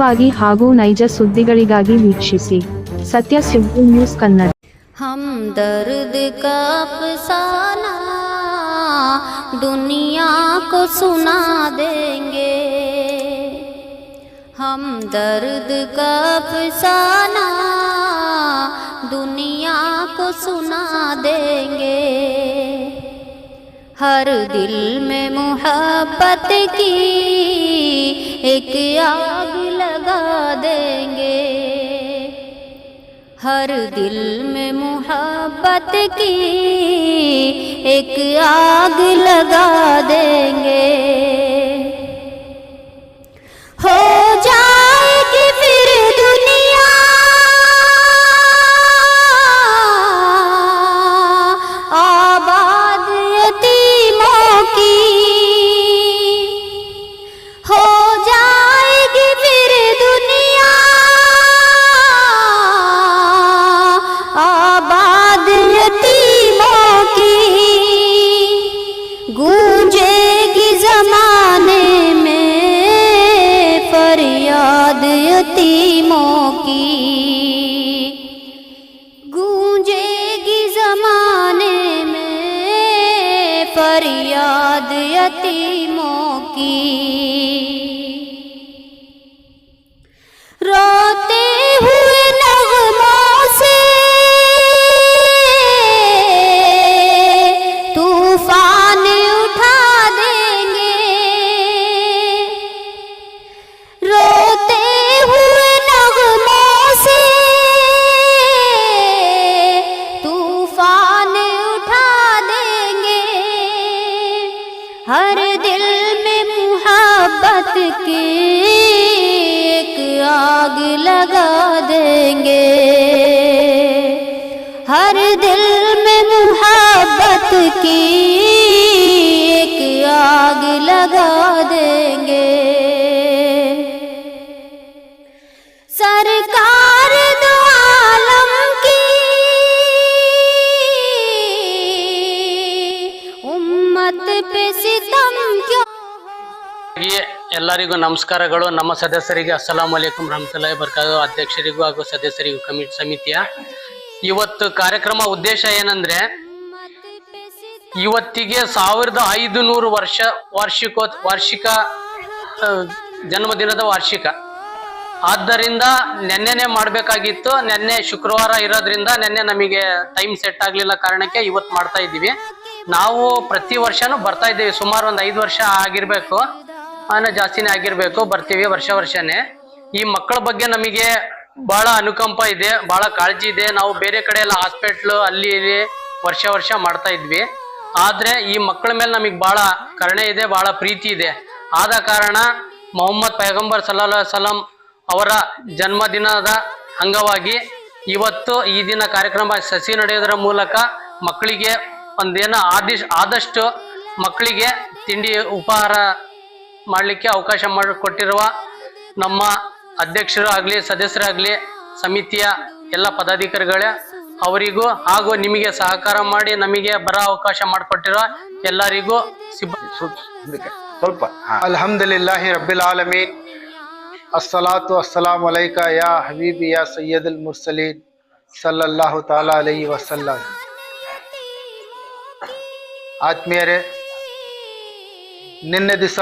ವಾಗಿ ಹಾಗೂ ನೈಜ ಸುದ್ದಿಗಳಿಗಾಗಿ ವೀಕ್ಷಿಸಿ ಸತ್ಯ ಸುದ್ದಿ ನ್ಯೂಸ್ ಕನ್ನಡ हम दर्द का अफसाना दुनिया को सुना देंगे हम दर्द का अफसाना दुनिया को सुना देंगे हर दिल में मोहब्बत की एक आग लगा देंगे। हर दिल में मोहब्बत की एक आग लगा देंगे। यतीमों की गूंजेगी जमाने में फरियाद यतीमों की रोते हुए के एक आग लगा देंगे। हर दिल में मुहब्बत की एक आग लगा देंगे। सरकार दो आलम की उम्मत पे सितम क्यों? ये ಎಲ್ಲರಿಗೂ ನಮಸ್ಕಾರಗಳು. ನಮ್ಮ ಸದಸ್ಯರಿಗೆ ಅಸ್ಸಲಾಂ ವಲೈಕುಂ ರಹಮತುಲ್ಲಾಹಿ ಬರ್ಕಾತು ಅಧ್ಯಕ್ಷರಿಗೂ ಹಾಗೂ ಸದಸ್ಯರಿಗೂ ಕಮಿಟ್ ಸಮಿತಿಯ ಇವತ್ತು ಕಾರ್ಯಕ್ರಮ ಉದ್ದೇಶ ಏನಂದ್ರೆ, ಇವತ್ತಿಗೆ ಸಾವಿರದ ಐದು ನೂರು ವರ್ಷ ವಾರ್ಷಿಕೋ, ವಾರ್ಷಿಕ ಜನ್ಮದಿನದ ವಾರ್ಷಿಕ. ಆದ್ದರಿಂದ ನೆನ್ನೆನೆ ಮಾಡಬೇಕಾಗಿತ್ತು. ನೆನ್ನೆ ಶುಕ್ರವಾರ ಇರೋದ್ರಿಂದ ನೆನ್ನೆ ನಮಗೆ ಟೈಮ್ ಸೆಟ್ ಆಗಲಿಲ್ಲ ಕಾರಣಕ್ಕೆ ಇವತ್ತು ಮಾಡ್ತಾ ಇದ್ದೀವಿ. ನಾವು ಪ್ರತಿ ವರ್ಷನೂ ಬರ್ತಾ ಇದ್ದೀವಿ. ಸುಮಾರು ಒಂದು ಐದು ವರ್ಷ ಆಗಿರ್ಬೇಕು. ಆನ ಜಾಸ್ತಿನೇ ಆಗಿರ್ಬೇಕು, ಬರ್ತೀವಿ ವರ್ಷ ವರ್ಷನೇ. ಈ ಮಕ್ಕಳ ಬಗ್ಗೆ ನಮಗೆ ಬಹಳ ಅನುಕಂಪ ಇದೆ, ಬಹಳ ಕಾಳಜಿ ಇದೆ. ನಾವು ಬೇರೆ ಕಡೆ ಎಲ್ಲ ಹಾಸ್ಪಿಟ್ಲು ಅಲ್ಲಿ ಇಲ್ಲಿ ವರ್ಷ ವರ್ಷ ಮಾಡ್ತಾ ಇದ್ವಿ. ಆದ್ರೆ ಈ ಮಕ್ಕಳ ಮೇಲೆ ನಮಗೆ ಬಹಳ ಕರುಣೆ ಇದೆ, ಬಹಳ ಪ್ರೀತಿ ಇದೆ. ಆದ ಕಾರಣ ಮೊಹಮ್ಮದ್ ಪೈಗಂಬರ್ ಸಲ್ಲಾ ಸಲಂ ಅವರ ಜನ್ಮದಿನದ ಅಂಗವಾಗಿ ಇವತ್ತು ಈ ದಿನ ಕಾರ್ಯಕ್ರಮ ಸಸಿ ನಡೆಯೋದರ ಮೂಲಕ ಮಕ್ಕಳಿಗೆ ಒಂದೇನ ಆದಿಶ್ ಆದಷ್ಟು ಮಕ್ಕಳಿಗೆ ತಿಂಡಿ, ಉಪಹಾರ ಮಾಡಲಿಕ್ಕೆ ಅವಕಾಶ ಮಾಡಿಕೊಟ್ಟಿರುವ ನಮ್ಮ ಅಧ್ಯಕ್ಷರು ಆಗಲಿ ಸದಸ್ಯರಾಗಲಿ ಸಮಿತಿಯ ಎಲ್ಲ ಪದಾಧಿಕಾರಿಗಳೇ ಅವರಿಗೂ ಹಾಗೂ ನಿಮಗೆ ಸಹಕಾರ ಮಾಡಿ ನಮಗೆ ಬರೋ ಅವಕಾಶ ಮಾಡಿಕೊಟ್ಟಿರುವ ಎಲ್ಲರಿಗೂ ಸ್ವಲ್ಪ ಅಲ್ಹಮ್ದುಲಿಲ್ಲಾಹಿ ರಬ್ಬಿಲ್ ಆಲಮೀನ್. ಅಸ್ಸಲಾತು ಅಸ್ಸಲಾಂ ಅಲೈಕ ಯಾ ಹಬೀಬಿ ಯಾ ಸಯ್ಯದುಲ್ ಮುರ್ಸಲೀನ್ ಸಲ್ಲಲ್ಲಾಹು ತಾಲಾ ಅಲೈ ವಸಲ್ಲಂ. ಆತ್ಮೀಯರೇ ನಿನ್ನೆ ದಿವಸ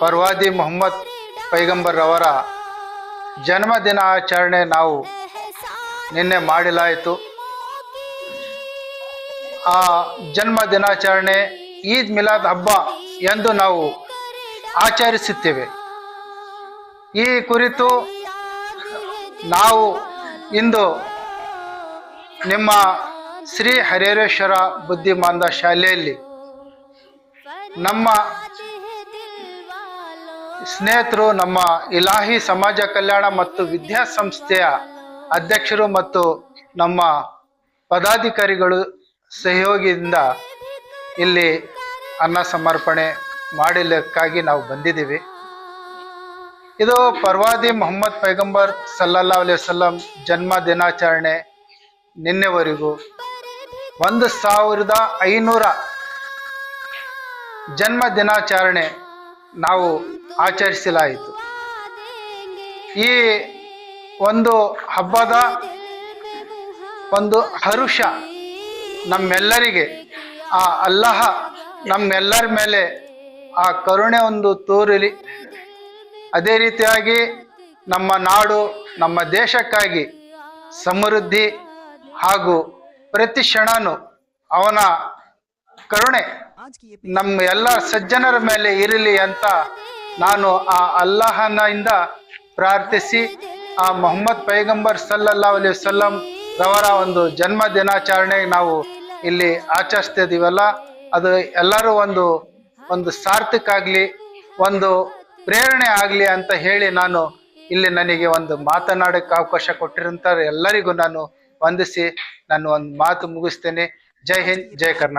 ಪರ್ವಾದಿ ಮೊಹಮ್ಮದ್ ಪೈಗಂಬರ್ ಅವರ ಜನ್ಮದಿನ ಆಚರಣೆ ನಾವು ನಿನ್ನೆ ಮಾಡಲಾಯಿತು. ಆ ಜನ್ಮ ದಿನಾಚರಣೆ ಈದ್ ಮಿಲಾದ್ ಹಬ್ಬ ಎಂದು ನಾವು ಆಚರಿಸುತ್ತೇವೆ. ಈ ಕುರಿತು ನಾವು ಇಂದು ನಿಮ್ಮ ಶ್ರೀ ಹರೇರೇಶ್ವರ ಬುದ್ಧಿಮಾಂದ ಶಾಲೆಯಲ್ಲಿ ನಮ್ಮ ಸ್ನೇಹಿತರು, ನಮ್ಮ ಇಲಾಹಿ ಸಮಾಜ ಕಲ್ಯಾಣ ಮತ್ತು ವಿದ್ಯಾಸಂಸ್ಥೆಯ ಅಧ್ಯಕ್ಷರು ಮತ್ತು ನಮ್ಮ ಪದಾಧಿಕಾರಿಗಳು ಸಹಯೋಗದಿಂದ ಇಲ್ಲಿ ಅನ್ನ ಸಮರ್ಪಣೆ ಮಾಡಲಿಕ್ಕಾಗಿ ನಾವು ಬಂದಿದ್ದೀವಿ. ಇದು ಪರ್ವಾದಿ ಮೊಹಮ್ಮದ್ ಪೈಗಂಬರ್ ಸಲ್ಲಲ್ಲಾ ಅಲೈಹಿ ವಸಲ್ಲಂ ಜನ್ಮ ದಿನಾಚರಣೆ ನಿನ್ನೆವರೆಗೂ ಒಂದು ಸಾವಿರದ ಐನೂರ ಜನ್ಮ ದಿನಾಚರಣೆ ನಾವು ಆಚರಿಸಲಾಯಿತು. ಈ ಒಂದು ಹಬ್ಬದ ಒಂದು ಹರುಷ ನಮ್ಮೆಲ್ಲರಿಗೆ, ಆ ಅಲ್ಲಹ ನಮ್ಮೆಲ್ಲರ ಮೇಲೆ ಆ ಕರುಣೆ ಒಂದು ತೋರಲಿ. ಅದೇ ರೀತಿಯಾಗಿ ನಮ್ಮ ನಾಡು, ನಮ್ಮ ದೇಶಕ್ಕಾಗಿ ಸಮೃದ್ಧಿ ಹಾಗೂ ಪ್ರತಿ ಕ್ಷಣನೂ ಅವನ ಕರುಣೆ ನಮ್ಮ ಎಲ್ಲ ಸಜ್ಜನರ ಮೇಲೆ ಇರಲಿ ಅಂತ ನಾನು ಆ ಅಲ್ಲಾಹನಿಂದ ಪ್ರಾರ್ಥಿಸಿ, ಆ ಮೊಹಮ್ಮದ್ ಪೈಗಂಬರ್ ಸಲ್ಲಲ್ಲಾ ಅಲಿ ವಸಲ್ಲಂ ರವರ ಒಂದು ಜನ್ಮ ದಿನಾಚರಣೆ ನಾವು ಇಲ್ಲಿ ಆಚರಿಸ್ತಾ ಇದೀವಲ್ಲ ಅದು ಎಲ್ಲರೂ ಒಂದು ಒಂದು ಸಾರ್ಥಕ ಆಗಲಿ, ಒಂದು ಪ್ರೇರಣೆ ಆಗಲಿ ಅಂತ ಹೇಳಿ ನಾನು ಇಲ್ಲಿ ನನಗೆ ಒಂದು ಮಾತನಾಡಕ್ಕೆ ಅವಕಾಶ ಕೊಟ್ಟಿರಂತ ಎಲ್ಲರಿಗೂ ನಾನು ವಂದಿಸಿ ನಾನು ಒಂದು ಮಾತು ಮುಗಿಸ್ತೇನೆ. ಜೈ ಹಿಂದ್, ಜೈ ಕರ್ನಾಟಕ.